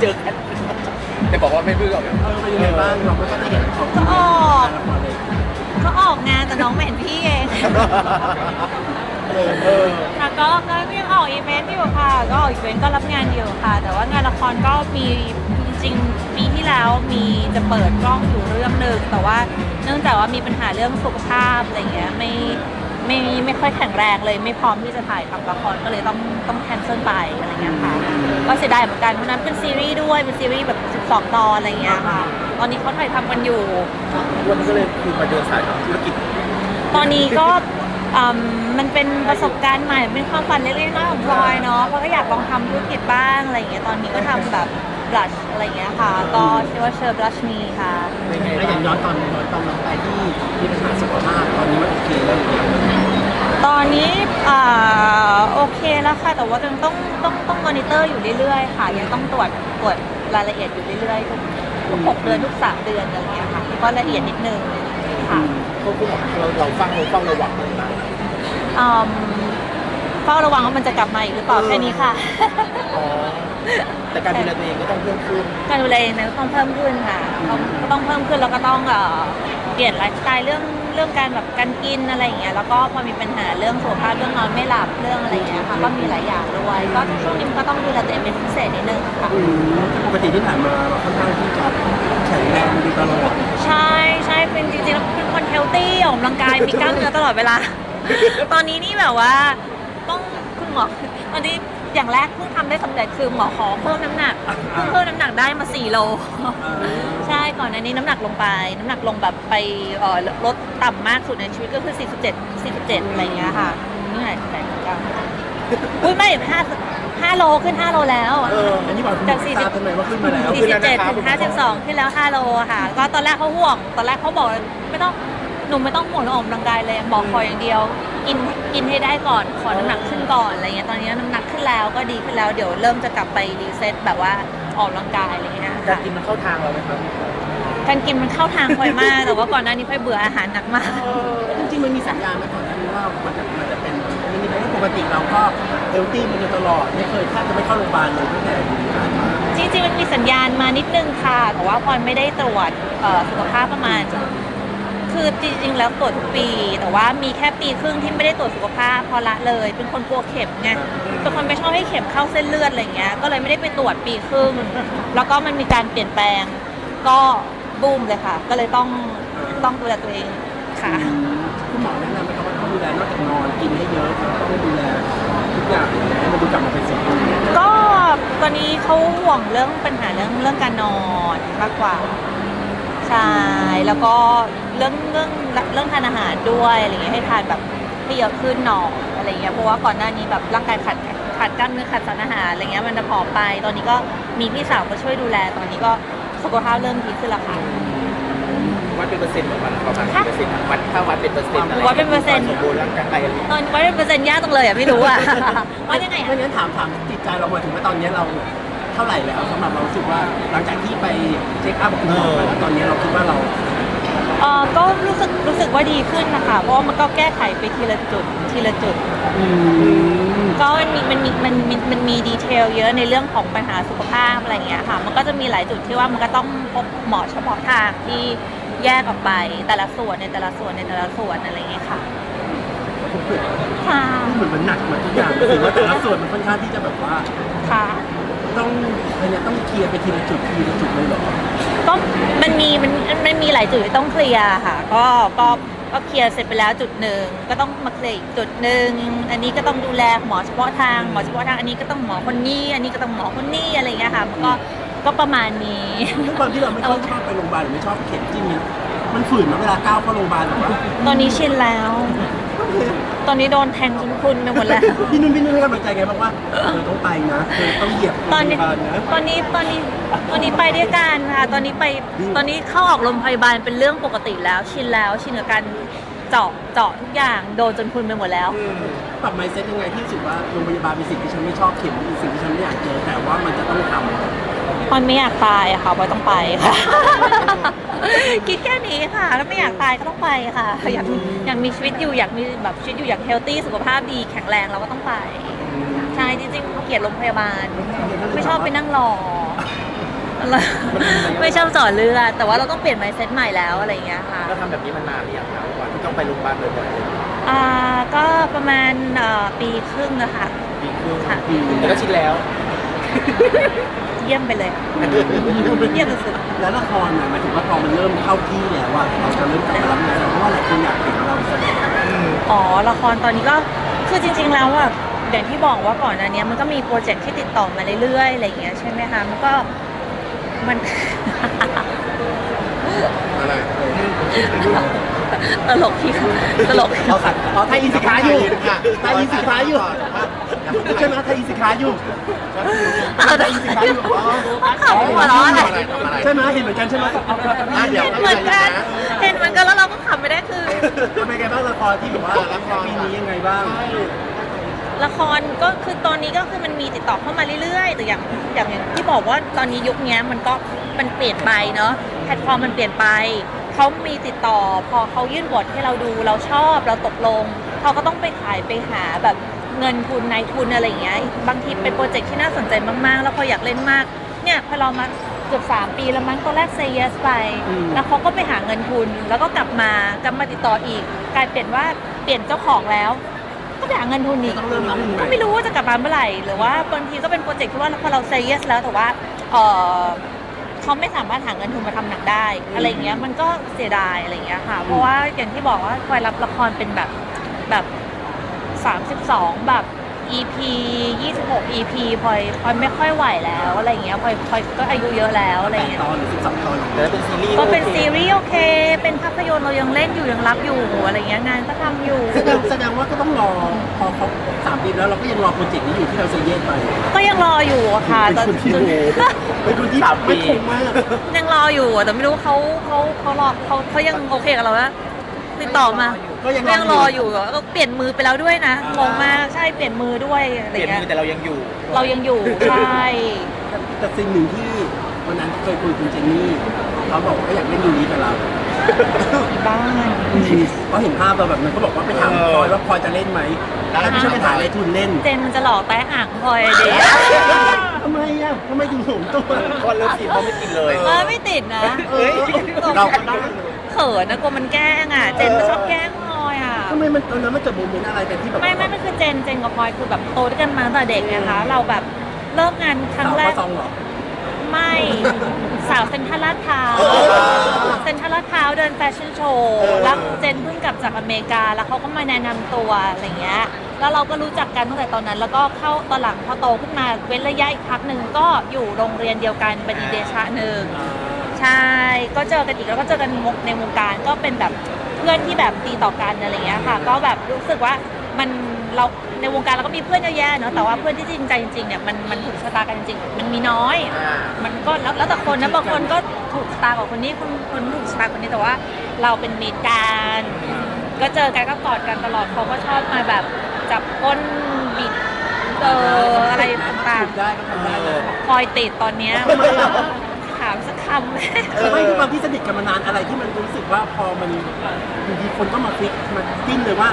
เจอแคทแต่บอกว่าไม่เบื่อเออเป็นยังไงบ้างเราไม่ค่อยได้เห็นเขาก็ออกละครเลยเขาออกงานแต่น้องไม่เห็นพี่เองเออเออค่ะก็ก็ยังออกอีเวนต์อยู่ค่ะ ก็ออกอีเวนต์ก็รับงานอยู่ค่ะ แต่ว่างานละครก็มีจริงๆปีที่แล้วมีจะเปิดกล้องอยู่เรื่องหนึ่งแต่ว่าเนื่องจากว่ามีปัญหาเรื่องสุขภาพอะไรเงี้ยไม่ ไม่ไม่ค่อยแข็งแรงเลย ไม่พร้อมที่จะถ่ายทำละครก็เลยต้องต้องแคนเซิลไปอะไรเงี้ยค่ะก็เสียดายเหมือนกันเพราะนั้นเป็นซีรีส์ด้วยเป็นซีรีส์แบบ 12 ตอนอะไรเงี้ยค่ะ ตอนนี้เขาถ่ายทำกันอยู่ วันนี้ก็เลยคือมาเดินสายทำธุรกิจ ตอนนี้ก็อืมมันเป็นประสบการณ์ใหม่เป็นความฝันเล็กๆน้อยๆของพลอยเนาะเพราะก็อยากลองทำธุรกิจบ้างอะไรอย่างเงี้ยตอนนี้ก็ทำแบบบลัชอะไรอย่างเงี้ยค่ะก็ชื่อว่าเชอร์บลัชมีค่ะ เป็นไงแล้วอย่างย้อนตอนย้อนตอนน้องไปที่มีปัญหาสุขภาพตอนนี้มันโอเคแล้วหรือยัง ตอนนี้อ่าโอเคแล้วค่ะ แต่ว่ายังต้องต้องต้องมอนิเตอร์อยู่เรื่อยๆ ค่ะ ยังต้องตรวจตรวจรายละเอียดอยู่เรื่อยๆทุกทุกหกเดือนทุกสามเดือนอะไรอย่างเงี้ยค่ะก็ละเอียดนิดนึงค่ะเขาคุณบอกเราเราฟังเราเฝ้าระวังเลยนะอืมเฝ้าระวังว่ามันจะกลับมาอีกหรือเปล่าแค่นี้ค่ะ อ๋อแต่การดูแลตัวเองก็ต้องเพิ่มขึ้นการดูแลเองเนี่ยก็ต้องเพิ่มขึ้นค่ะต้องก็ต้องเพิ่มขึ้นแล้วก็ต้องเอ่อเปลี่ยนไลฟ์สไตล์เรื่องเรื่องการแบบการกินอะไรอย่างเงี้ยแล้วก็พอมีปัญหาเรื่องสุขภาพเรื่องนอนไม่หลับเรื่องอะไรอย่างเงี้ยค่ะก็มีหลายอย่างด้วยก็ช่วงนี้มันก็ต้องดูแลตัวเองเป็นพิเศษนิดนึงค่ะ อืมปกติที่ผ่านมาเราค่อนข้างที่จะแข็งแรงดีตลอดใช่ใช่เป็นจริงๆแล้วเป็นคนเฮลตี้ออกกำลังกายมีกล้ามเนื้อตลอดเวลา ตอนนี้นี่แบบว่า ต้องคุณหมอตอนนี้ อย่างแรกเพิ่งทำได้สำเร็จคือหมอขอเพิ่มน้ำหนักเพิ่งเพิ่มน้ำหนักได้มา 4 โล ใช่ก่อนอันนี้น้ำหนักลงไป น้ำหนักลงแบบไปเอ่อลดต่ำมากสุดในชีวิตก็คือ 47 47 อะไรอย่างเงี้ยค่ะนี่ไงแต่กันอุ้ยไม่ห้าห้าโลขึ้น 5 โลแล้วเอออันนี้บอกคุณจากทราบทำไมว่าขึ้นมาแล้ว47ถึง52ขึ้นแล้ว 5 โลค่ะ ก็ตอนแรกเขาห่วง ตอนแรกเขาบอกไม่ต้อง หนูไม่ต้องห่วงเรื่องออกกำลังกายเลยบอกขออย่างเดียว กินกินให้ได้ก่อนขอน้ำหนักขึ้นก่อนอะไรเงี้ยตอนนี้น้ำหนักขึ้นแล้วก็ดีขึ้นแล้วเดี๋ยวเริ่มจะกลับไปรีเซ็ตแบบว่าออกกำลังกายอะไรเงี้ยการค่ะกินมันเข้าทางเราไหมครับการกินมันเข้าทางพลอยมากแต่ว่าก่อนหน้านี้พลอยเบื่ออาหารหนักมาก จริงๆมันมีสัญญาณไหมก่อนหน้านี้ว่ามันจะมันจะเป็นมันมีไหมว่าปกติเราก็เฮลตี้มาโดยตลอดไม่เคยแทบจะไม่เข้าโรงพยาบาลเลยตั้งแต่มีการมาจริงๆมันมีสัญญาณมานิดนึงค่ะ แต่ว่าพลอยไม่ได้ตรวจเอ่อสุขภาพประมาณ คือจริงๆ แล้วตรวจทุกปี แต่ว่ามีแค่ปีครึ่งที่ไม่ได้ตรวจสุขภาพเพอละเลย เป็นคนกลัวเข็มไงเป็นคนไม่ชอบให้เข็มเข้าเส้นเลือดอะไรเงี้ยก็เลยไม่ได้ไปตรวจปีครึ่ง แล้วก็มันมีการเปลี่ยนแปลง ก็บูมเลยค่ะ ก็เลยต้องต้องดูแลตัวเองค่ะคุณหมอแนะนำไหมครับว่าต้องดูแลนอกจากนอนกินให้เยอะต้องดูแลทุกอย่างให้มันดูกลับมาเป็นสมดุลก็ตอนนี้เขาห่วงเรื่องปัญหาเรื่องเรื่องการนอนมากกว่าใช่แล้วก็เรื่องเรื่องเรื่องทานอาหารด้วยอะไรเงี้ยให้ทานแบบให้เยอะขึ้นหน่อยอะไรเงี้ยเพราะว่าก่อนหน้านี้แบบร่างกายขาดขาดกล้ามเนื้อขาดสารอาหารอะไรเงี้ยมันจะผอมไป ตอนนี้ก็มีพี่สาวมาช่วยดูแลตอนนี้ก็สุขภาพเริ่มดีขึ้นแล้วค่ะวัดเป็นเปอร์เซ็นต์ของมันประมาณกี่เปอร์เซ็นต์อะวัดถ้าวัดเป็นเปอร์เซ็นต์อะไรวัดเป็นเปอร์เซ็นต์สมบูรณ์ร่างกายอะไรตอนวัดเป็นเปอร์เซ็นต์ยากจังเลยอะไม่รู้อะว่ายังไงเพราะอะฉะนั้นถามถามจิตใจเรามาถึงว่าตอนนี้เราเท่าไหร่แล้วสำหรับเรารู้สึกว่าหลังจากที่ไปเช็คอัพกับคุณหมอมาแล้วตอนนี้เราคิดว่าเรา เออก็รู้สึกรู้สึกว่าดีขึ้นนะคะ เพราะว่ามันก็แก้ไขไปทีละจุดทีละจุดก็มันมีมันมีมันมีมันมีดีเทลเยอะในเรื่องของปัญหาสุขภาพอะไรอย่างเงี้ยค่ะ มันก็จะมีหลายจุดที่ว่ามันก็ต้องพบหมอเฉพาะทางที่แยกออกไปแต่ละส่วนในแต่ละส่วนในแต่ละส่วนอะไรอย่างเงี้ยค่ะค่ะเหมือนมันหนักเหมือนทุกอย่างถือว่าแต่ละส่วนมันค่อนข้างที่จะแบบว่า ค่ะ ต้องอะไรเนี่ยต้องเคลียร์ไปทีละจุดทีละจุดเลยเหรอ ก็มันมีมันมันมีหลายจุดที่ต้องเคลียร์ค่ะ ก็ก็ก็เคลียร์เสร็จไปแล้วจุดหนึ่งก็ต้องมาเคลียร์อีกจุดหนึ่งอันนี้ก็ต้องดูแลหมอเฉพาะทางหมอเฉพาะทางอันนี้ก็ต้องหมอคนนี้ อันนี้ก็ต้องหมอคนนี้อะไรอย่างเงี้ยค่ะมันก็ก็ประมาณนี้ด้วยความที่เราไม่ค่อยชอบไปโรงพยาบาลหรือไม่ชอบเข็มจิ้มเนี่ยมันฝืนมาเวลาก้าวเข้าโรงพยาบาลหรือว่า ตอนนี้ชินแล้ว ตอนนี้โดนแทงจนพรุนไปหมดแล้ว พี่นุ่นพี่นุ่นให้กำลังใจไงบ้างว่าเธอต้องไปนะเธอต้องเหยียบตอนโรงพนี้ยาบาลนะ ตอนนี้ตอนนี้ตอนนี้ไปด้วยกันค่ะ ตอนนี้ไปตอนนี้เข้าออกโรงพยาบาลเป็นเรื่องปกติแล้ว ชินแล้วชินกับการเจาะเจาะทุกอย่างโดนจนพรุนไปหมดแล้ว ปรับไมเซ็ตยังไงที่รู้สึกว่าโรงพยาบาลเป็นสิ่งที่ฉันไม่ชอบเข็มเป็นสิ่งที่ฉันไม่อยากเจอแต่ว่ามันจะต้องทำมันไม่อยากตายอะค่ะพลอยต้องไปค่ะ คิดแค่นี้ค่ะถ้าไม่อยากตายก็ต้องไปค่ะ อยากอยากมีชีวิตอยู่อยากมีแบบชีวิตอยู่อยากเฮลตี้สุขภาพดีแข็งแรงเราก็ต้องไปใช่จริงๆเกลียดโรงพยาบาล ไม่ชอบไปนั่งรออะไรไม่ชอบต่อเลือดแต่ว่าเราต้องเปลี่ยนไมเซ็ตใหม่แล้วอะไรอย่างเงี้ยค่ะ เราทำแบบนี้มานานหรือยังครับก่อนที่ต้องไปโรงพยาบาลบ่อยๆเลย อ่าก็ประมาณเอ่อปีครึ่งอะค่ะ ปีครึ่งค่ะ แต่ก็ชินแล้ว เยี่ยมไปเลยเยี่ยมสุดแล้วละครน่ะหมายถึงว่าพอมันเริ่มเข้าที่แล้วอะเราจะเริ่มกลับมารับงานแล้วเพราะว่าหลายคนอยากเห็นเราแสดงๆอ๋อละครตอนนี้ก็คือจริง ๆ แล้วอะอย่างที่บอกว่าก่อนอันเนี้ยมันก็มีโปรเจกต์ที่ติดต่อมาเรื่อยๆอะไรอย่างเงี้ยใช่ไหมคะมันก็มัน อะไร ตลกที่ตลกเอาสัตว์เอาไทยอินสิค้าอยู่ไทยอินสิค้าอยู่ใช่ไหมไทยอินสิค้าอยู่เอาแต่ไทยอินสิค้าอยู่อ๋อเขาหัวเราะอะไรใช่ไหมเห็นเหมือนกันใช่ไหมเห็นเหมือนกันเห็นเหมือนกันแล้วเราก็ขำไม่ได้คือเป็นไงบ้างละครที่แบบว่าปีนี้ยังไงบ้างละครก็คือตอนนี้ก็คือมันมีติดต่อเข้ามาเรื่อยๆ แต่อย่างอย่างอย่างที่บอกว่าตอนนี้ยุคนี้มันก็มันเปลี่ยนไปเนาะแพลตฟอร์มมันเปลี่ยนไป เขามีติดต่อ พอเขายื่นบทให้เราดูเราชอบเราตกลงเขาก็ต้องไปขายไปหาแบบเงินทุนนายทุนอะไรอย่างเงี้ยบางทีเป็นโปรเจกต์ที่น่าสนใจมากๆ แล้วพออยากเล่นมากเนี่ยพอเรามาเกือบ3 ปีแล้วมั้งตอนแรกเซ y yes ไป แล้วเขาก็ไปหาเงินทุน แล้วก็กลับมากลับมาติดต่ออีก กลายเป็นว่าเปลี่ยนเจ้าของแล้ว ก็ไปหาเงินทุนอีกต้องเริ่มนับหนึ่งใหก็ม่ไม่รู้ว่าจะกลับมาเมื่อไหร่ หรือว่าบางทีก็เป็นโปรเจกต์ที่ว่าพอเราเซ y yes แล้วแต่ว่าเออ เขาไม่สามารถหาเงินทุนมาทำหนังได้ อะไรอย่างเงี้ยมันก็เสียดายอะไรอย่างเงี้ยค่ะ เพราะว่าอย่างที่บอกว่าพลอยรับละครเป็นแบบแบบ32แบบ EP 26 EP พลอยพลอยไม่ค่อยไหวแล้วอะไรอย่างเงี้ยพลอยพลอยก็อายุเยอะแล้วอะไรอย่างเงี้ย ตอนหรือสิบสองตอนแต่ถ้าเป็นซีรีส์ก็เป็นโอคซีรีส์โอเค เป็นภาพยนตร์เรายังเล่นอยู่ยังรับอยู่อะไรเงี้ยงานก็ทำอยู่ แสดงแสดงว่าก็ต้องรอพอเขาสามปีแล้วเราก็ยังรอโปรเจกต์นี้อยู่ที่เราเซเยสไปก็ยังรออยู่อะค่ะเป็นแต่คนที่เป็นคนที่ไม่คงมากยังรออยู่อะแต่ไม่รู้เขาเขาเขารอเขาเขายังโอเคกับเราแล้วติดต่อมา ก็ยังก็ยังรออยู่อะก็เปลี่ยนมือไปแล้วด้วยนะงงมากใช่เปลี่ยนมือด้วยอะไรเปลี่ยนเงี้ยมือแต่เรายังอยู่ เรายังอยู่ใช่แต่สิ่งหนึ่งที่วันนั้นเคยคุยกับคุณเจนนี่เขาบอกว่าเขาอยากเล่นยูริกับเราบ้านเขาเห็นภาพเราแบบนั้นเขาบอกว่าไปถามพลอยว่าพลอยจะเล่นไหมถ้าไม่ใช่ไปถามในทุนเล่นเจนมันจะหลอกแต่อ่างพลอยอะดิทำไมอะทำไมถึงหงตัวก็เลิฟซีนเขาไม่กินเลยเออไม่ติดนะเฮ้ยเราก็ได้เขินนะกลัวมันแกล้งอะ เจนมันชอบแกล้งพลอยอะทำ ไมมันตอนนั้นมันเกิดโมเมนต์อะไรกันที่แบบไม่ไม่ไม่คือเจนเจนกับพลอยคือแบบโตด้วยกันมาตั้งแต่เด็กไงคะ เราแบบเลิกงานครั้งแรก สาวซองเหรอ ไม่สาวเซ็นทรัลลาดพร้าวอ๋อเซ็นทรัลลาดพร้าวเดินแฟชั่นโชว์แล้วเจนเพิ่งกลับจากอเมริกา แล้วเขาก็มาแนะนำตัวอะไรเงี้ยแล้วเราก็รู้จักกันตั้งแต่ตอนนั้น แล้วก็เข้าตอนหลังพอโตขึ้นมาเว้นระยะอีกพักหนึ่งก็อยู่โรงเรียนเดียวกันบดีเดชะหนึ่ง ใช่ ก็เจอกันอีกแล้วก็เจอกันในวงการก็เป็นแบบ เพื่อนที่แบบดีต่อกันอะไรเงี้ยค่ะ ก็แบบรู้สึกว่ามันเราในวงการเราก็มีเพื่อนเยอะแยะเนาะแต่ว่าเพื่อนที่จริงใจจริงๆเนี่ยมันมันถูกชะตากันจริงๆมันมีน้อย มันก็แล้วแล้วแต่คนนะบางคนก็ถูกชะตากับคนนี้คนคนถูกชะตาคนนี้แต่ว่า เราเป็นมิตรกันก็เจอกันก็กอดกันตลอดเขาก็ชอบมาแบบจับก้นบิดเอออะไรต่างได้ก็ทำได้เลยๆคอยติดตอนเนี้ยถามสักคำไหมไม่ด้วยความที่สนิทกันมานานอะไรที่มันรู้สึกว่าพอมันอยู่ดีคนก็มาฟิกมาจิ้นเลยว่า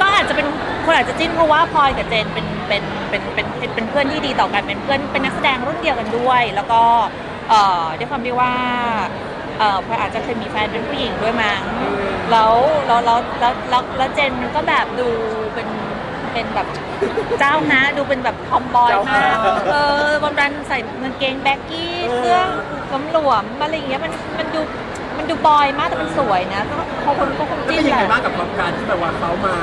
ก็อาจจะเป็นคนอาจจะจิ้นเพราะว่าพลอยกับเจนเป็นเป็นเป็นเป็นเป็นเป็นเพื่อนที่ดีต่อกันเป็นเพื่อนเป็นนักแสดงรุ่นเดียวกันด้วย แล้วก็เอ่อด้วยความที่ว่าเอ่อพลอยอาจจะเคยมีแฟนเป็นผู้หญิงด้วยมั้งแล้วแล้วแล้วแล้วแล้วแล้วเจนมันก็แบบดูเป็น เป็นแบบเจ้านะ ดูเป็นแบบทอมบอยมากเออวันรันใส่กางเกงแบ็กกี้เสื้อหลวมๆอะไรอย่างเงี้ยมันมันดูมันดูบอยมากแต่มันสวยนะก็เขาคนก็คงแล้วจิ้นเป็นยังแหไงละ บ้างกับความการที่แบบว่าเขามา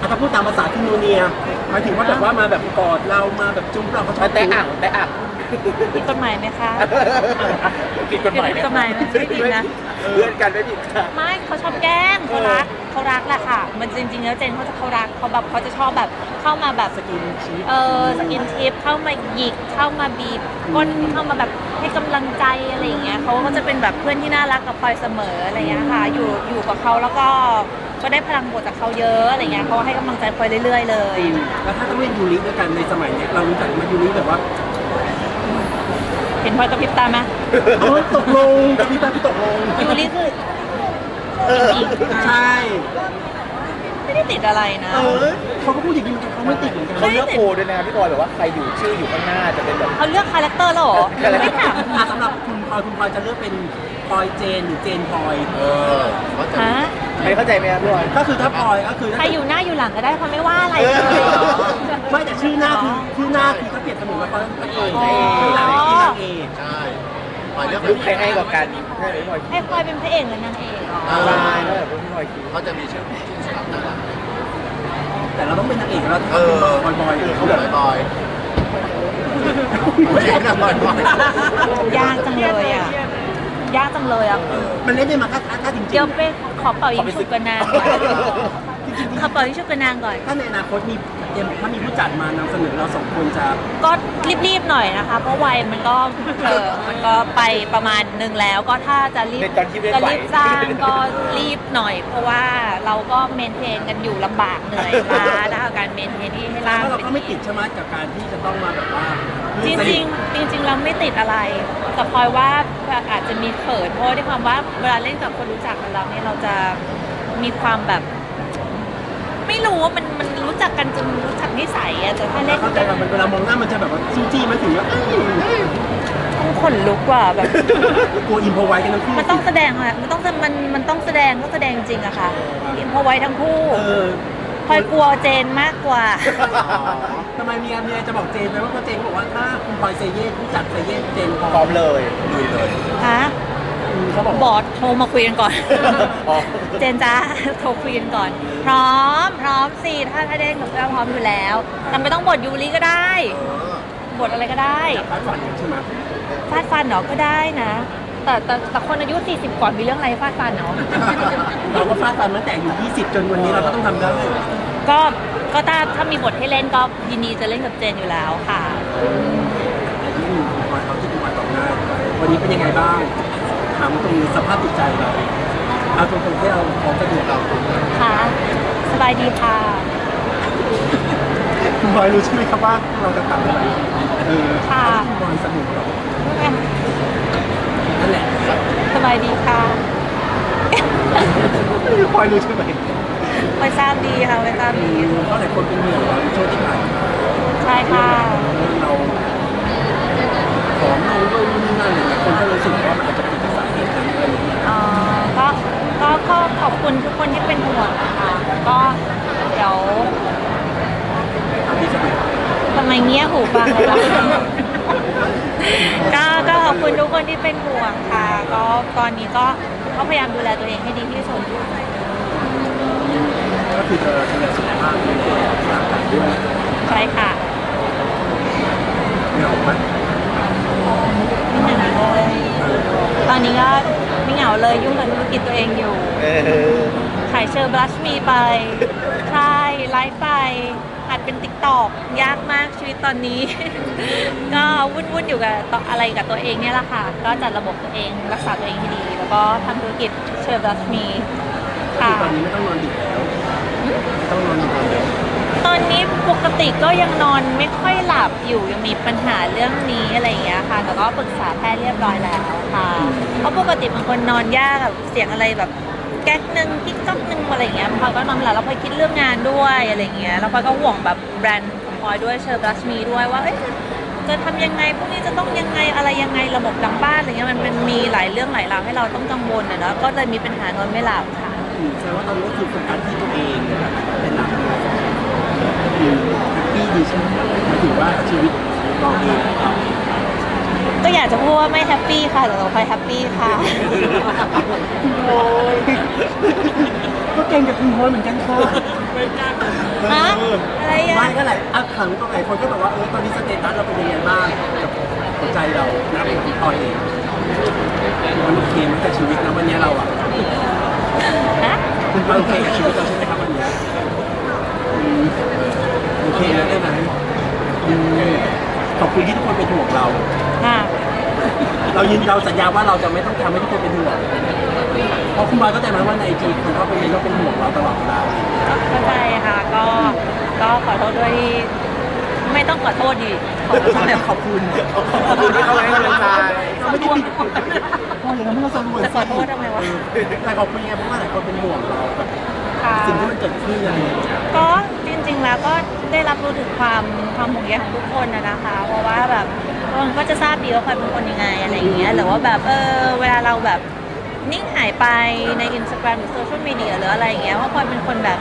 อะถ้าพูดตามภาษาคิโนเนียหมายถึงว่าแบบว่ามาแบบกอดเรามาแบบจุ๊บเราเขาชอมาบแต่อ่างแต่อ่างผิดกฎหมายไหมคะผิดกฎหมายผิดกฎหมายไหมไม่ผิดนะ เพื่อนกันไม่ผิดค่ะ ไม่เขาชอบแกล้งเขารักเขารักแหละค่ะ มันจริงๆแล้วเจนเขาจะเขารักเขาแบบเขาจะชอบแบบเข้ามาแบบสกินชีฟเออสกินทิปเข้ามาหยิกเข้ามาบีบก้นเข้ามาแบบให้กำลังใจอะไรอย่างเงี้ยเขาก็จะเป็นแบบเพื่อนที่น่ารักกับพลอยเสมออะไรอย่างเงี้ยค่ะ อยู่อยู่กับเขาแล้วก็ก็ได้พลังบวกจากเขาเยอะอะไรเงี้ยเขาให้กำลังใจพลอยเรื่อย ๆ เลย แล้วถ้าต้องเล่นยูริด้วยกันในสมัยเนี้ยเรารู้จักมายูริแบบว่าเห็นพลอยกระพริบตาไหมโอ้ยตกลงกับพี่ตาพี่ตกลงยูริคือจริงใช่ๆไม่ได้ ติดอะไรนะ เออเขาก็พูดอย่างนี้เหมือนกันเขาไม่ติดเหมือนกันเขาเลือกโพลด้วยนะครับพี่บอยแบบว่าใครอยู่ชื่ออยู่ข้างหน้าจะเป็นแบบ เขาเลือกคาแรคเตอร์แล้วเหรอไม่ถามอะสำหรับคุณพลอยคุณพลอยจะเลือกเป็นพลอยเจนหรือเจนพลอยเออเขาจะฮะใครเข้าใจไหมครับพี่บอย ก็คือถ้าพลอยก็คือใครอยู่หน้าอยู่หลังก็ได้เพราะไม่ว่าอะไรเออเลย ไม่แต่ชื่อหน้าคือชื่อหน้าคือถ้าเปรียบเสมือนว่าเขาเป็นพระเอกอ๋อชื่อหลังคือนางเอกใช่ปล่อยเรื่องลุกใครให้กับกันใช่ไหมพี่บอยให้พลอยเป็นพระเอกหรือนางเอกอ๋ออ่าใช่แล้วแบบพี่บอยคิด เขาจะมีชื่อชื่อสลับหน้าหลัง แต่เราต้องเป็นนางเอกแล้วเออพลอยบอยๆเขาเขาแบแบบบบอยไม่ใช่นะบอยบอยยากจังเลยอะยากจังเลยอะมันเล่นได้มาถ้าถ้าถ้าจริงเดี๋ยวไปขอเป่ายิงขอไปฉุซื้บอกับนางก่อนขอเป่ายิงฉุบกับนางก่อนๆถ้าในอนาคตมี เจมส์บอกถ้ามีผู้จัดมานำเสนอเราสองคนจะก็รีบๆหน่อยนะคะ เพราะวัยมันก็เออมันก็ไปประมาณหนึ่งแล้วก็ถ้าจะรีบในตอนที่ไม่จะไหว รีบสร้างก็รีบหน่อย เพราะว่าเราก็เมนเทนกันอยู่ลำบากเหนื่อยล้านะคะการเมนเทนที่ให้ร่างถ้าเราเป็น ก็ไม่ติดใช่ไหมกับการที่จะต้องมาแบบว่าจริงจริงๆจริง ๆ เราไม่ติดอะไร แต่พลอยว่าอาจจะมีเขินเพราะด้วยความว่าเวลาเล่นกับคนรู้จักกันแล้วเนี่ยเราจะมีความแบบ ไม่รู้ว่ามันมันรู้จักกันจนรู้จักนิสัยอะแต่ถ้าเล่นเข้าใจว่ามันเวลามองหน้ามันจะแบบว่าซูจี้มันถึงว่าอื้อต้องขนลุกกว่าแบบ กลัวอินโพไว้กันทั้งคู่มันต้องแสดงอะมันต้องมันมันต้องแสดงต้องแสดงจริงอะค่ะอินพอไว้ทั้งคู่เออพลอยกลัวเจนมากกว่าทำไมเมียเมียจะบอกเจนไหมว่าเพราะเจนบอกว่าถ้าคุณพลอยเซเย่ผู้จัดเซเย่เจนพพร้ร้ออมมเลยลุยเลยฮะ เขาบอกบอสโทรมาคุยกันก่อน อ๋อเจนจ้าโทรคุยกันก่อน พร้อมพร้อมสิถ้าถ้าได้กับเพื่อนพร้อมอยู่แล้ว แต่ไม่ต้องบทยูริก็ได้เออบทอะไรก็ได้พัดฝันใช่ไหมฟาดฟันเนาะก็ได้นะ แต่แต่แต่คนอายุ 40ก่อนมีเรื่องอะไรฟาดฟันเนาะ เราก็ฟาดฟันมาแต่อยู่ 20 จนวันนี้เราก็ต้องทำได้ก็ก็ถ้าถ้ามีบทให้เล่นก็ยินดีจะเล่นกับเจนอยู่แล้วค่ะที่มีคุณพลอยเขาที่คุณพลอยตอบหน้าวันนี้เป็นยังไงบ้าง ถามตรงสภาพจิตใจเราเอาตรงๆที่เราพร้อมจะดูเราค่ะ สบายดีค่ะคุณพลอยรู้ใช่ไหมครับว่าเราจะทำอะไรเออค่ะคุณพลอยสนุกเรานั่นแหละสบายดีค่ะพลอยรู้ใช่ไหมไม่ทราบดีค่ะไม่ทราบดีเพราะหลายคนเป็นห่วงเราในช่วงที่ผ่านมาใช่ค่ะเราผอมลงด้วยนู่นนี่นั่นหลายคนก็รู้สึกว่ามันอาจจะ อ๋อก็ก็ก็ขอบคุณทุกคนที่เป็นห่วงนะคะก็เดี๋ยวทำไมเงี้ยหูฟังเลยล่ะก็ก็ขอบคุณทุกคนที่เป็นห่วงค่ะ ก็ตอนนี้ก็ก็พยายามดูแลตัวเองให้ดีที่สุด ก็คือจะดูแลสุขภาพดูแลร่างกายด้วยใช่ค่ะเหงาไหมไม่เหงาเลย ตอนนี้ก็ไม่เหงาเลยยุ่งกับธุรกิจตัวเองอยู่ เออขายเชอร์บลัชมีไป ใช่ไลฟ์ไปหัดเป็นติ๊กตอกยากมากชีวิตตอนนี้ ก็วุ่นๆอยู่กับต่ออะไรกับตัวเองเนี่ยแหละค่ะ ก็จัดระบบตัวเองรักษาตัวเองให้ดี แล้วก็ทำธุรกิจเชอร์บลัชมีคือค่ะ ตอนนี้ไม่ต้องนอนดึกแล้วไม่ต้องนอนดึกแล้วตอนนี้ปก ติก็ยังนอนไม่ค่อยหลับอยู่ยังมีปัญหาเรื่องนี้อะไรอย่างเงี้ยค่ะแต่ก็ปรึกษาแพทย์เรียบร้อยแล้วค่ะเพราะปกติบางคนนอนยากแบบเสียงอะไรแบบแก๊กหนึ่งกิ๊กก๊อกหนึ่งอะไรอย่างเงี้ยพลอยก็นอนไม่หลับแล้วพลอยคิดเรื่องงานด้วยอะไรอย่างเงี้ยแล้วพลอยก็ห่วงแบบแบรนด์ของพลอยด้วยเชอร์บลัชมีด้วยว่าเอ๊ะจะทำยังไงพวกนี้จะต้องยังไงอะไรยังไงระบบหลังบ้านอะไรเงี้ยมันเป็นมีหลายเรื่องหลายราวให้เราต้องกังวลอะเนาะก็เลยมีปัญหานอนไม่หลับค่ะอืมแสดงว่าตอนนี้ก็คือโฟกัสที่ตัวเอง เป็นหลักอืมแฮปปี้ดีใช่ไหมหมายถึงว่าชีวิตเราเองของเราก็อยากจะพูดว่าไม่แฮปปี้ค่ะแต่เราพลอยแฮปปี้ค่ะ โอ้ยก็เก่งกับคุณพลอยเหมือนกันค่ะฮะอะไรอะ ไม่ก็หลายอะถามก็หลายคนก็แบบว่าเออตอนนี้สเตตัสเราเป็นยังไงบ้างกับหัวใจเรานะเป็นที่พลอยเองมันโอเคไหมกับชีวิตนะวันนี้เราอะฮะ คุณโอเคกับชีวิตเราใช่ไหมครับวันนี้อืมโอ เคแล้วได้ไหมอืมขอบคุณที่ทุกคนเป็นห่วงเรา ค่ะเรายืนเราสัญญาว่าเราจะไม่ต้องทำให้ทุกคนเป็นห่วงเพราะคุณบอยเข้าใจไหมว่าในจีคนเขาเป็นเมนก็เป็นห่วงเราตลอดเวลาเข้าใจค่ะ ก็ก็ขอโทษด้วยที่ไม่ต้องขอโทษดีขอโทษแต่ขอบคุณขอบคุณที่เขาให้กำลังใจเราไม่ได้ปิดพ่ออย่างนั้นไม่ต้องสรวนจะขอโทษทำไมวะแต่ขอบคุณไงเพราะว่าหลายคนเป็นห่วงเราแบบค่ะสิ่งที่มันเกิดขึ้นอะไรอย่างเงี้ยก็จ ริงๆแล้วก็ได้รับรู้ถึงความความห่วงใยของทุกคนนะนะคะ เพราะว่าแบบคนก็จะทราบดีว่าพลอยเป็นคนยังไงอะไรอย่างเงี้ยหรือว่าแบบเออเวลาเราแบบนิ่งหายไปในอินสตาแกรมหรือโซเชียลมีเดียหรืออะไรอย่างเงี้ยว่าพลอยเป็นคนแบบ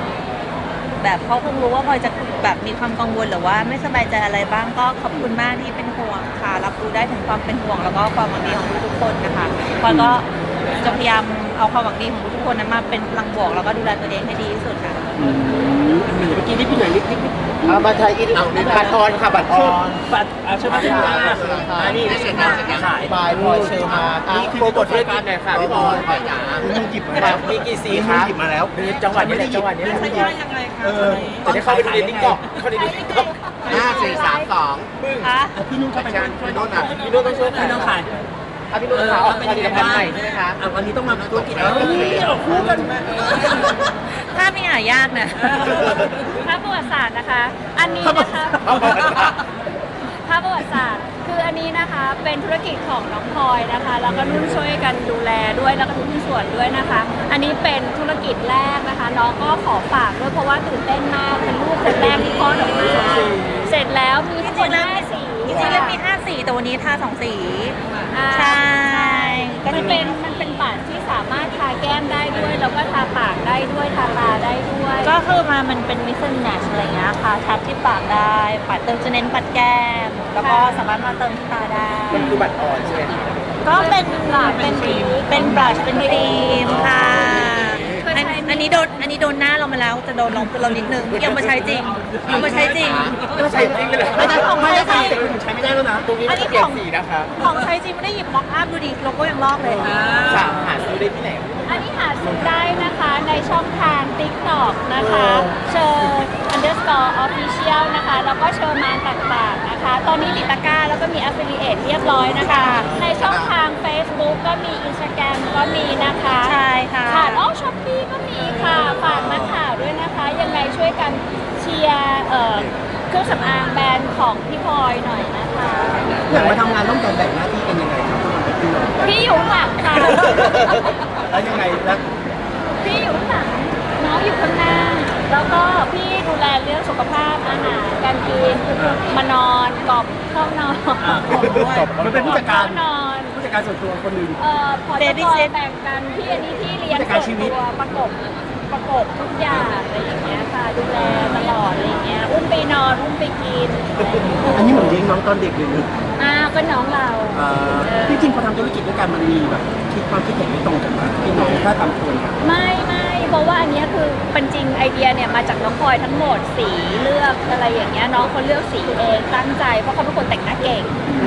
แบบเขาคงรู้ว่าพลอยจะแบบมีความกังวลหรือว่าไม่สบายใจอะไรบ้างก็ขอบคุณมากที่เป็นห่วงค่ะ รับรู้ได้ถึงความเป็นห่วงแล้วก็ความหวังดีของทุกๆคนนะคะพลอยก็จะพยายามเอาความหวังดีของทุกๆคนนั้นมาเป็นพลังบวกแล้วก็ดูแลตัวเองให้ดีที่สุดค่ะ อืม เมื่อกี้นี่พี่หน่อยนิดนิดนิดเอาบัตรไทยอินบัตรออนค่ะบัตรออนบัตรอะใช่ไหมที่ว่าอันนี้เสร็จแล้วเสร็จแล้วขายบายพลอยเชอร์มานี่คือโปรโมทธุรกิจหน่อยค่ะพี่บอยพ่อจ๋ามึงหยิบมาครับมีกี่สีคะหยิบมาแล้วมีจังหวัดนี้แหละจังหวัดนี้แหละเออจะได้เข้าไปดูในติ๊กต็อกเข้าไปดูในติ๊กต็อกห้าสี่สามสองคะพี่นุ่นเข้าไปกันพี่นุ่นอะพี่นุ่นต้องช่วยพี่นุ่นขาย อะพี่นุ่นขาออกผลิตภัณฑ์ใหม่ใช่ไหมคะอะวันนี้ต้องมาธุรกิจเอ้ยออกคู่กันภาพนี่หายากนะภาพประวัติศาสตร์นะคะ อันนี้นะคะภาพประวัติศาสตร์ภาพประวัติศาสตร์ คืออันนี้นะคะเป็นธุรกิจของน้องพลอยนะคะ แล้วก็นุ่นช่วยกันดูแลด้วยแล้วก็ทุกส่วนด้วยนะคะ อันนี้เป็นธุรกิจแรกนะคะ น้องก็ขอฝากด้วยเพราะว่าตื่นเต้นมากเป็นลูกคนแรกที่คลอดออกมา เสร็จแล้วมีจทั้งหมริดงๆแล้วห้าสีจริงๆแล้วมีห้าสีแต่วันนี้ทาสองสี อ่าใช่ ก็มัจะนเป็เป็นนมันเป็นบัตรที่สามารถทาแก้มได้ด้วย แล้วก็ทาปากได้ด้วยทาตาได้ด้วย ก็คือมามันเป็นมิสเซนแนชอะไรเงี้ยค่ะทับที่ปากได้ปัดเติมจะเน้นปัดแก้ม แล้วก็สามารถมาเติมที่ตาได้ มันคือบัตรออนใช่ไหมคะก็เป็นเป็นเป็นบลัชเป็นครีมค่ะ อันอันนี้โดนอันนี้โดนหน้าเรามาแล้วจะโดนลงเรานิดนึงยังมาใช้จริงเอามาใช้จริง ใช้จริงเลยเหรอไม่ได้ของไม่ไม่ได้ได้ใส่ใช้ใช้ไม่ได้แล้วนะ ตรงนี้มันจะเปลี่ยนสีนะคะของใช้จริงไม่ได้หยิบม็อกอัพดูดิโลโก้ยังลอกเลย สามหาซื้อได้ที่ไหน อันนี้หาซื้อได้นะคะในช่องทาง TikTok นะคะ เชอร์ underscore official นะคะ แล้วก็เชอร์มานต่างๆนะคะ ตอนนี้ติดตะกร้าแล้วก็มี affiliate เรียบร้อยนะคะ ในช่องทาง Facebook ก็มี Instagram ก็มีนะคะใช่ค่ะค่ะอ๋อช้อปปี้ก็มีค่ะ ฝากนักข่าวด้วยนะคะ ยังไงช่วยกันเชียร์เอ่อเครื่องสำอางแบรนด์ของพี่พลอยหน่อยนะคะ อย่างมาทำงานต้องการแบ่งหน้าที่กันยังไงครับต้องมาพี่หน่อยพี่อยู่ข้างหลังค่ะ แล้วยังไงแล้วพี่อยู่ข้างหลังน้องอยู่ข้างหน้า แล้วก็พี่ดูแลเรื่องสุขภาพอาหารการกินมานอนกล่อมเข้านอนมันเป็นผู้จัดการ เข้านอน ผู้จัดการส่วนตัวคนหนึ่ง เอ่อพอจะ Baby คอย sit แบ่งกันพี่อันนี้พี่เลี้ยงผู้จัดการชีส่วนวิตตัวประกบประกบทุกอย่างอะไรอย่างเงี้ยค่ะดูแลตลอดอะไรอย่างเงี้ยอุ้มไปนอนอุ้มไปกินอะไรอย่างเงี้ย อันนี้เหมือนเลี้ยงน้องตอนเด็กเลยนะ อ้าวก็น้องเราอ่าจริงๆพอทำธุรกิจด้วยกันมันมีแบบคิดความคิดเห็นไม่ตรงกันนะพี่น้องถ้าทำคนอะไม่ไม่เพราะว่าอันเนี้ยคือเป็นจริงไอเดียเนี่ยมาจากน้องพลอยทั้งหมดสีเลือกอะไรอย่างเงี้ยน้องเขาเลือกสีเองตั้งใจเพราะเขาเป็นคนแต่งหน้าเก่ง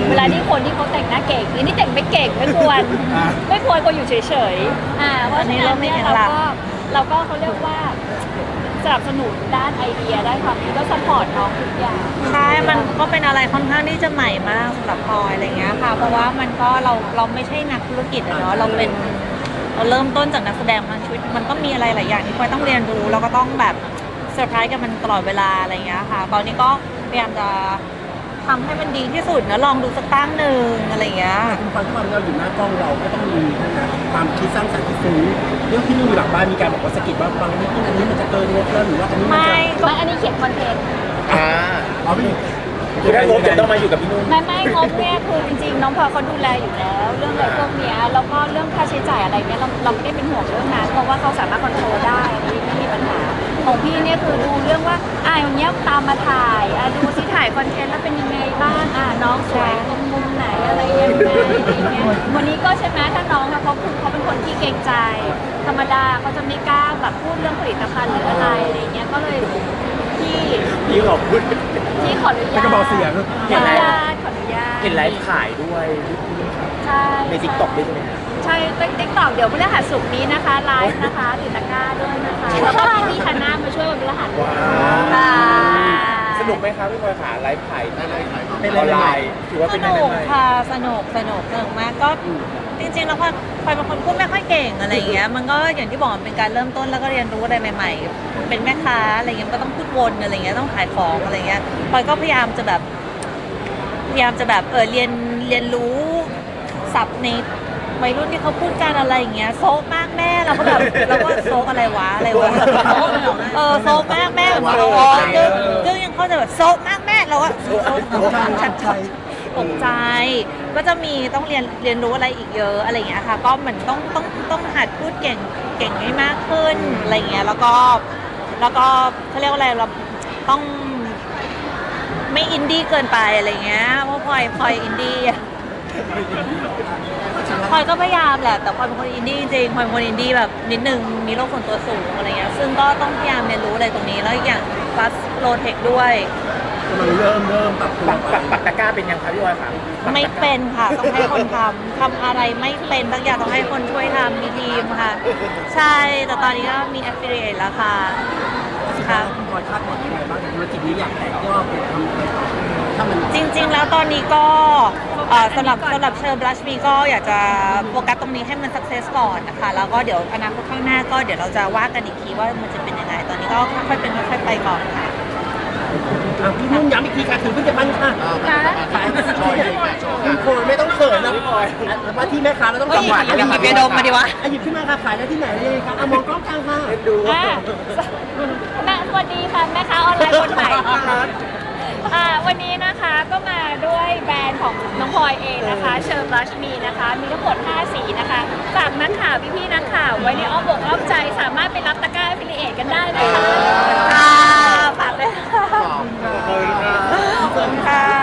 เวลาที่คนที่เขาแต่งหน้าเก่งอันนี้แต่งไม่เก่งไม่ควร ไม่ควรควรอยู่เฉยๆอ่าเพราะฉะนั้นเนี่ยเราก็เราก็เขาเรียกว่า สนับสนุนด้านไอเดียด้านความคิดก็สปอร์ตน้องทุกอย่าง ใช่ มันก็เป็นอะไรค่อนข้างที่จะใหม่มากสำหรับพลอยอะไรเงี้ยค่ะ เพราะว่ามันก็เราเราไม่ใช่นักธุรกิจอะเนาะ เราเป็นเราเริ่มต้นจากนักแสดงมาชีวิตมันก็มีอะไรหลายอย่างที่พลอยต้องเรียนรู้แล้วก็ต้องแบบเซอร์ไพรส์กับมันตลอดเวลาอะไรเงี้ยค่ะ ตอนนี้ก็พยายามจะ ทำให้มันดีที่สุดนะลองดูสักตั้งหนึ่งอะไรเงี้ย คุณฟังที่วันเราอยู่หน้ากล้องเราก็ต้องมีนะความคิดสร้างสรรค์ที่ฟุ้งเรื่องที่นู่นอยู่หลังบ้านมีการบอกว่าสะกิดว่าฟังนิดนึงอันนี้มันจะเกินงบแล้วหรือว่าอันนี้มันไม่จะไม่อันนี้เขียนคอนเทนต์อ่าเอาไปคือถ้างบจะต้องมาอยู่กับพี่นุ่นไม่ไม่งบเนี่ยคือจริงๆน้องพลอยเขาดูแลอยู่แล้ว เรื่องอะไรพวกเนี้ยแล้วก็เรื่องค่าใช้จ่ายอะไรเนี่ยเราเราไม่ได้เป็นห่วงเรื่องนั้นเพราะว่าเขาสามารถคอนโทรลได้อันนี้ไม่มีปัญหา ของพี่เนี่ยคือดูเรื่องว่าอ่าอย่างเงี้ยตามมาถ่ายอะดูซิถ่ายคอนเทนต์แล้วเป็นยังไงบ้างอ่าน้องสวยตรงมุมไหนอะไรยังไงอะไรเงี้ยวันนี้ก็ใช่ไหมถ้าน้องอะเขาคือเขาเป็นคนที่เกรงใจ ธรรมดาเขาจะไม่กล้าแบบพูดเรื่องผลิตภัณฑ์หรืออะไรอะไรเงี้ยก็เลยพี่พี่ขอบคุณพี่ขออนุไม่ญาตกระบอกเสียงขออนุญาตขออนุญาตเห็นไลฟ์ขายด้วยใช่ในทิกตอกด้วยใช่ไหมคะ ใช่ติ๊กต็อกเดี๋ยวพฤหัสศุกร์นี้นะคะไลฟ์นะคะติดตะกร้าด้วยนะคะแล้วก็พี่ฮาน่ามาช่วยวันพฤหัสว้าค่ะสนุกไหมครับพี่พลอยขาไลฟ์ขายได้เลยขายของออนไลน์ถือว่าสเป็นนุอะไรกใหม่ค่ะสนุกสนุกสนุกมากก็จริงๆแล้วพลอยพลอยเป็นคนพูดไม่ค่อยเก่งอะไรอย่างเงี้ยมันก็อย่างที่บอกมันเป็นการเริ่มต้นแล้วก็เรียนรู้อะไรใหม่ ๆ เป็นแม่ค้าอะไรเงี้ยมันก็ต้องพูดวนอะไรเงี้ยต้องขายของอะไรเงี้ยพลอยก็พยายามจะแบบ พยายามจะแบบเออเรียนเรียนรู้ศัพท์ใน วัยรุ่นที่เขาพูดกันอะไรอย่างเงี้ยโซกมากแม่เราก็แบบเราก็โซกอะไรวะอะไรวะเออโซกมากแม่แบบเราอ๋อจึงจึงยังเข้าใจแบบโซกมากแม่เราก็โซกชัดๆตกใจ ก็จะมีต้องเรียนเรียนรู้อะไรอีกเยอะอะไรอย่างเงี้ยค่ะ ก็เหมือนต้องต้องต้องหัดพูดเก่งเก่งให้มากขึ้นอะไรอย่างเงี้ยแล้วก็แล้วก็เขาเรียกว่าอะไรเราต้องไม่อินดี้เกินไปอะไรเงี้ยเพราะพลอยพลอยอินดี้อะ พลอยก็พยายามแหละ แต่พลอยเป็นคนอินดี้จริงๆพลอยเป็นคนอินดี้แบบนิดนึง มีโลกส่วนตัวสูงอะไรเงี้ย ซึ่งก็ต้องพยายามเรียนรู้อะไรตรงนี้ แล้วอีกอย่างฟาสโลเทคด้วยกำลังเริ่มเริ่มปรับตัวปักไปปักปักตะกร้าเป็นยังคะพี่วอยค่ะปักไม่ตะกร้าเป็นค่ะ ต้องให้คนทำทำอะไรไม่เป็นบางอย่างต้องให้คนช่วยทำมีทีมค่ะ ใช่ แต่ตอนนี้ก็มี affiliate แล้วค่ะ ค่ะ คุณพลอยคาดหวังยังไงบ้างธุรกิจนี้อยากแตกยอดเป็นทำอะไรต่อ ถ้ามันจริง ๆ แล้วตอนนี้ก็เอ่อสำหรับสำหรับเชิญบลัชมีก็อยากจะโฟกัสตรงนี้ให้มันสักเซสก่อนนะคะ แล้วก็เดี๋ยวอนาคตข้างหน้าก็เดี๋ยวเราจะว่ากันอีกทีว่ามันจะเป็นยังไง ตอนนี้ก็ค่อยๆเป็นค่อยๆไปก่อนค่ะ อะพี่นุ่นย้ำอีกทีค่ะถือเพิ่งจะมั่นค่ะค่ะขายโชว์เลยค่ะโชว์ค่ะคุณไม่ต้องเขินนะพี่พลอยว่าที่แม่ค้าเราต้องเฮ้ยจังหวะหยิบหยิบเบียร์ดมมาดิวะ อ่หยิบขึ้นมาค่ะขายได้ที่ไหนเลยครับอะมองกล้องกลางค่ะ ดู อ่าแม่สวัสดีค่ะ แม่ค้าออนไลน์คนใหม่ วันนี้นะคะก็มาด้วยแบรนด์ของน้องพลอยเองนะคะเชิร์บลัชมีนะคะ มีทั้งหมด5สีนะคะฝากนักข่าวพี่ๆนักข่าวไว้ในอ้อมอกอ้อมใจสามารถไปรับตะกร้าฟิลิเอตกันได้เลยค่ะฝากเลยค่ะขอบคุณค่ะ